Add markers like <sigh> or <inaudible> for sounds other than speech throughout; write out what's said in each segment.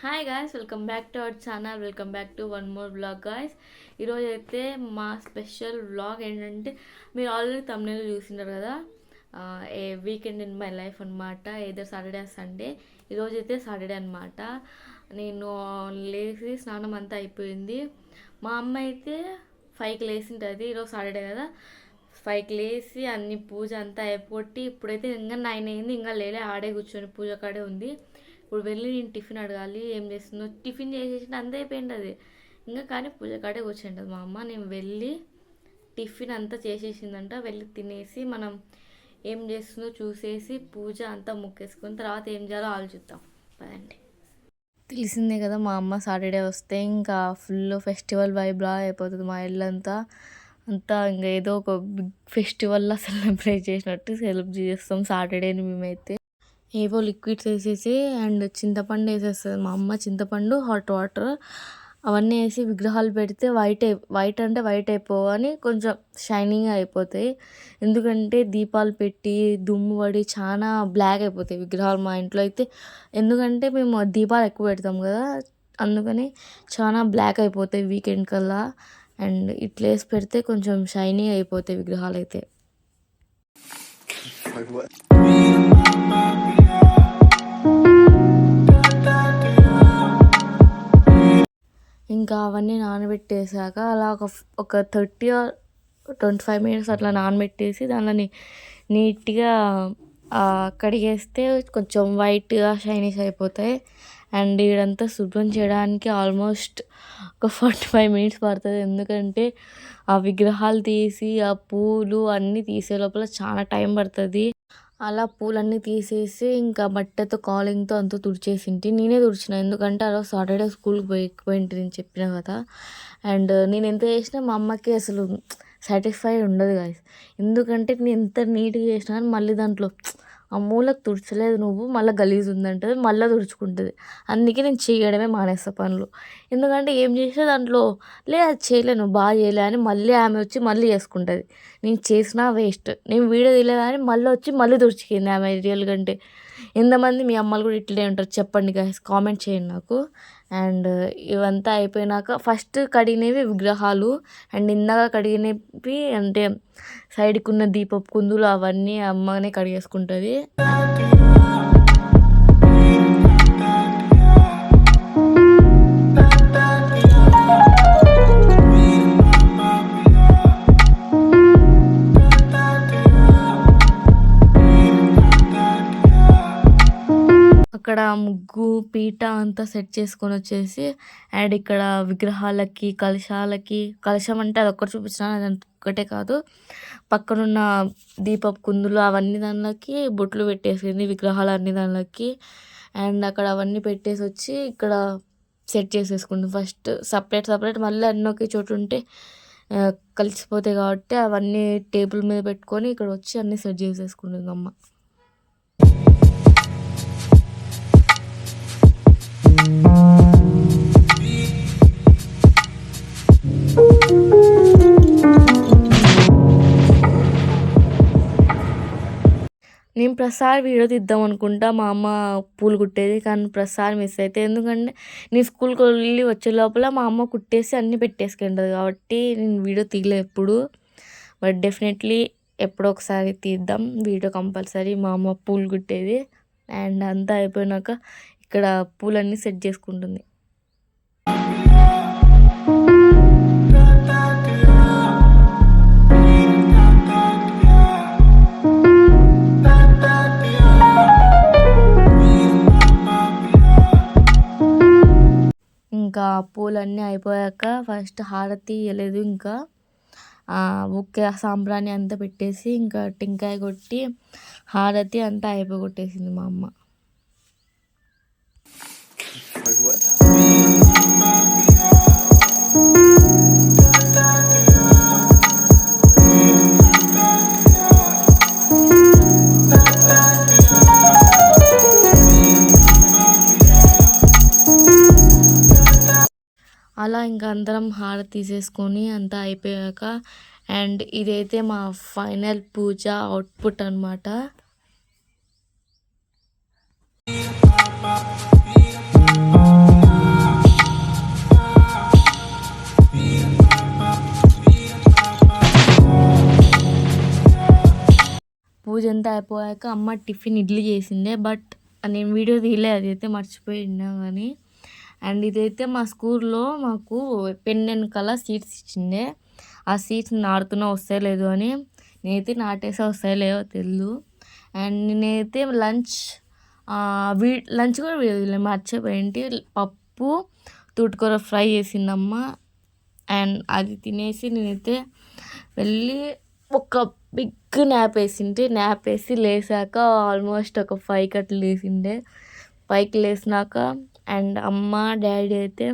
Hi guys welcome back to our channel welcome back to one more blog guys ఈరోజు అయితే మా special blog ఏంటంటే మీరు already తమిళలో చూసినారు కదా? A weekend in my life అనమాట ఏదో సాటర్డే సండే ఈరోజు అయితే సాటర్డే అనమాట నేను లేచి స్నానం అంతా అయిపోయింది. మా అమ్మ అయితే ఫైవ్కి లేచింటుంది ఈరోజు సాటర్డే కదా? ఫైవ్కి లేచి అన్ని పూజ అంతా అయిపోట్టి ఇప్పుడైతే ఇంకా నైన్ అయింది. ఇంకా లేలే ఆడే కూర్చొని పూజ కాడే ఉంది. ఇప్పుడు వెళ్ళి నేను టిఫిన్ అడగాలి ఏం చేస్తుందో టిఫిన్ చేసేసి అంతే అయిపోయింది అది. ఇంకా కానీ పూజ కాడే కూర్చుంటుంది. మా అమ్మ నేను వెళ్ళి టిఫిన్ అంతా చేసేసిందంట. వెళ్ళి తినేసి మనం ఏం చేస్తుందో చూసేసి పూజ అంతా ముక్కేసుకుని తర్వాత ఏం చేయాలో ఆలోచిద్దాం. పదండి. తెలిసిందే కదా మా అమ్మ సాటర్డే వస్తే ఇంకా ఫుల్ ఫెస్టివల్ వైబ్లా అయిపోతుంది మా ఇల్లంతా. అంతా ఇంకా ఏదో ఒక బిగ్ ఫెస్టివల్లా <laughs> సెలబ్రేట్ చేసినట్టు సెలబ్రేట్ చేస్తాం సాటర్డేని మేమైతే. ఏవో లిక్విడ్స్ వేసేసి అండ్ చింతపండు వేసేస్తుంది మా అమ్మ. చింతపండు హాట్ వాటర్ అవన్నీ వేసి విగ్రహాలు పెడితే వైట్ అయి వైట్ అంటే వైట్ అయిపోవని కొంచెం షైనింగ్ అయిపోతాయి. ఎందుకంటే దీపాలు పెట్టి దుమ్ము పడి చాలా బ్లాక్ అయిపోతాయి విగ్రహాలు మా ఇంట్లో అయితే. ఎందుకంటే మేము దీపాలు ఎక్కువ పెడతాం కదా అందుకని చాలా బ్లాక్ అయిపోతాయి వీకెండ్ కల్లా. అండ్ ఇట్లా వేసి పెడితే కొంచెం షైనింగ్ అయిపోతాయి విగ్రహాలు అయితే. ఇంకా అవన్నీ నానబెట్టేసాక అలా ఒక ఒక thirty or twenty five minutes అట్లా నానబెట్టేసి దానిని నీట్గా కడిగేస్తే కొంచెం వైట్గా షైనీస్ అయిపోతాయి. అండ్ ఇదంతా శుభ్రం చేయడానికి ఆల్మోస్ట్ ఒక ఫార్టీ ఫైవ్ మినిట్స్ పడుతుంది. ఎందుకంటే ఆ విగ్రహాలు తీసి ఆ పూలు అన్నీ తీసే లోపల చాలా టైం పడుతుంది. అలా పూలన్నీ తీసేసి ఇంకా బట్టతో కాలింగ్తో అంతా తుడిచేసింటి. నేనే తుడిచిన. ఎందుకంటే ఆ రోజు సాటర్డే స్కూల్కి పోయి పోయింటి నేను చెప్పిన కదా. అండ్ నేను ఎంత చేసినా మా అమ్మకి అసలు సాటిస్ఫై ఉండదు గాయస్ ఎందుకంటే నేను ఎంత నీట్గా చేసినా మళ్ళీ దాంట్లో ఆ మూలకు తుడచలేదు నువ్వు మళ్ళీ గలీజ్ ఉందంటే మళ్ళీ తుడుచుకుంటుంది. అందుకే నేను చేయడమే మానేస్తా పనులు. ఎందుకంటే ఏం చేసే దాంట్లో లే అది చేయలేను బాగా చేయలే అని మళ్ళీ ఆమె వచ్చి మళ్ళీ చేసుకుంటుంది. నేను చేసినా వేస్ట్ నేను వీడియో తీయలేదని మళ్ళీ వచ్చి మళ్ళీ తుడుచుకుంది ఆమె రియల్గా అంటే ఎంతమంది మీ అమ్మలు కూడా ఇట్లే ఉంటారు. చెప్పండి గైస్ కామెంట్ చేయండి నాకు. అండ్ ఇవంతా అయిపోయినాక ఫస్ట్ కడిగినవి విగ్రహాలు అండ్ ఇందాక కడిగినవి అంటే సైడ్కి ఉన్న దీపపు కుందులు అవన్నీ అమ్మనే కడిగేసుకుంటుంది. అక్కడ ముగ్గు పీట అంతా సెట్ చేసుకొని వచ్చేసి అండ్ ఇక్కడ విగ్రహాలకి కలశాలకి కలశం అంటే అది ఒక్కటి చూపించిన అది ఒక్కటే కాదు. పక్కనున్న దీపపు కుందులు అవన్నీ దానిలోకి బొట్లు పెట్టేసింది విగ్రహాలు అన్ని దానిలోకి. అండ్ అక్కడ అవన్నీ పెట్టేసి వచ్చి ఇక్కడ సెట్ చేసేసుకుంది. ఫస్ట్ సపరేట్ సపరేట్ మళ్ళీ అన్నీ ఒకే చోటు ఉంటే కలిసిపోతాయి కాబట్టి అవన్నీ టేబుల్ మీద పెట్టుకొని ఇక్కడ వచ్చి అన్నీ సెట్ చేసేసుకుంటుంది అమ్మ. ప్రసాద్ వీడియో తీద్దాం అనుకుంటా. మా అమ్మ పూలు కుట్టేది కానీ ప్రసాద్ మిస్ అయితే. ఎందుకంటే నేను స్కూల్కి వెళ్ళి వచ్చే లోపల మా అమ్మ కుట్టేసి అన్నీ పెట్టేసుకుంటుంది కాబట్టి నేను వీడియో తీయలే ఎప్పుడు. బట్ డెఫినెట్లీ ఎప్పుడో ఒకసారి తీద్దాం. వీడియో కంపల్సరీ మా అమ్మ పూలు కుట్టేది. అండ్ అంతా అయిపోయినాక ఇక్కడ పూలన్నీ సెట్ చేసుకుంటుంది. పూలన్నీ అయిపోయాక ఫస్ట్ హారతి ఇవ్వలేదు ఇంకా. ఒకే సాంబ్రాణి అంతా పెట్టేసి ఇంకా టెంకాయ కొట్టి హారతి అంతా అయిపోగొట్టేసింది మా అమ్మ. అలా ఇంకా అందరం హార తీసేసుకొని అంతా అయిపోయాక అండ్ ఇదైతే మా ఫైనల్ పూజ అవుట్పుట్ అనమాట పూజ అంతా అయిపోయాక అమ్మ టిఫిన్ ఇడ్లీ చేసిందే బట్ నేను వీడియో తీయలే అది అయితే మర్చిపోయినా కానీ అండ్ ఇదైతే మా స్కూల్లో మాకు పెన్ వెనకాల సీట్స్ ఇచ్చిండే. ఆ సీట్స్ నాడుతున్నా వస్తాయో లేదు అని నేనైతే నాటేసా వస్తాయో లేవో తెలియదు అండ్ నేనైతే లంచ్ వీ లంచ్ కూడా వీడియో మర్చిపోయింటి పప్పు తూటుకూర ఫ్రై చేసిందమ్మ. అండ్ అది తినేసి నేనైతే వెళ్ళి ఒక బిగ్ న్యాప్ వేసింటే న్యాప్ వేసి లేసాక ఆల్మోస్ట్ ఒక ఫైవ్ కట్లు లేసిండే. పైకి లేసినాక అండ్ అమ్మ డాడీ అయితే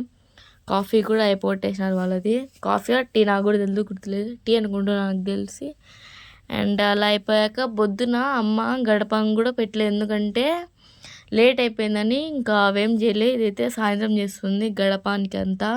కాఫీ కూడా అయిపోగొట్టేసినారు వాళ్ళది. కాఫీ టీ నాకు కూడా తెలియదు గుర్తులేదు. టీ అనుకుంటున్నా నాకు తెలిసి. అండ్ అలా అయిపోయాక పొద్దున అమ్మ గడపం కూడా పెట్టలేదు. ఎందుకంటే లేట్ అయిపోయిందని ఇంకా అవేం చేయలేదు ఇదైతే సాయంత్రం చేస్తుంది గడపానికి అంతా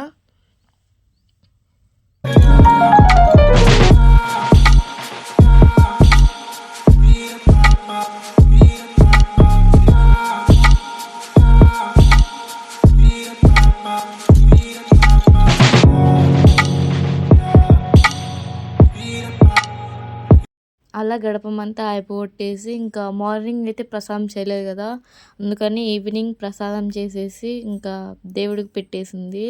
అలా గడపమంతా అయిపోగొట్టేసి ఇంకా మార్నింగ్ అయితే ప్రసాదం చేయలేదు కదా. అందుకని ఈవినింగ్ ప్రసాదం చేసేసి ఇంకా దేవుడికి పెట్టేసింది.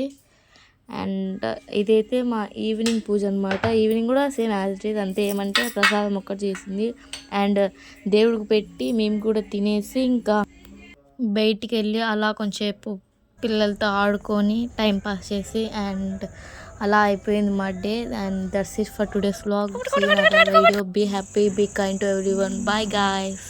అండ్ ఇదైతే మా ఈవినింగ్ పూజ అనమాట ఈవినింగ్ కూడా సేమ్ యాజ్ ఇట్ ఈజ్ అంతే. ఏమంటే ప్రసాదం ఒక్కటి చేసింది. అండ్ దేవుడికి పెట్టి మేము కూడా తినేసి ఇంకా బయటికి వెళ్ళి అలా కొంచెంసేపు పిల్లలతో ఆడుకొని టైం పాస్ చేసి అండ్ అలా అయిపోయింది మా day and that's it for today's vlog. Video be happy be kind to everyone bye guys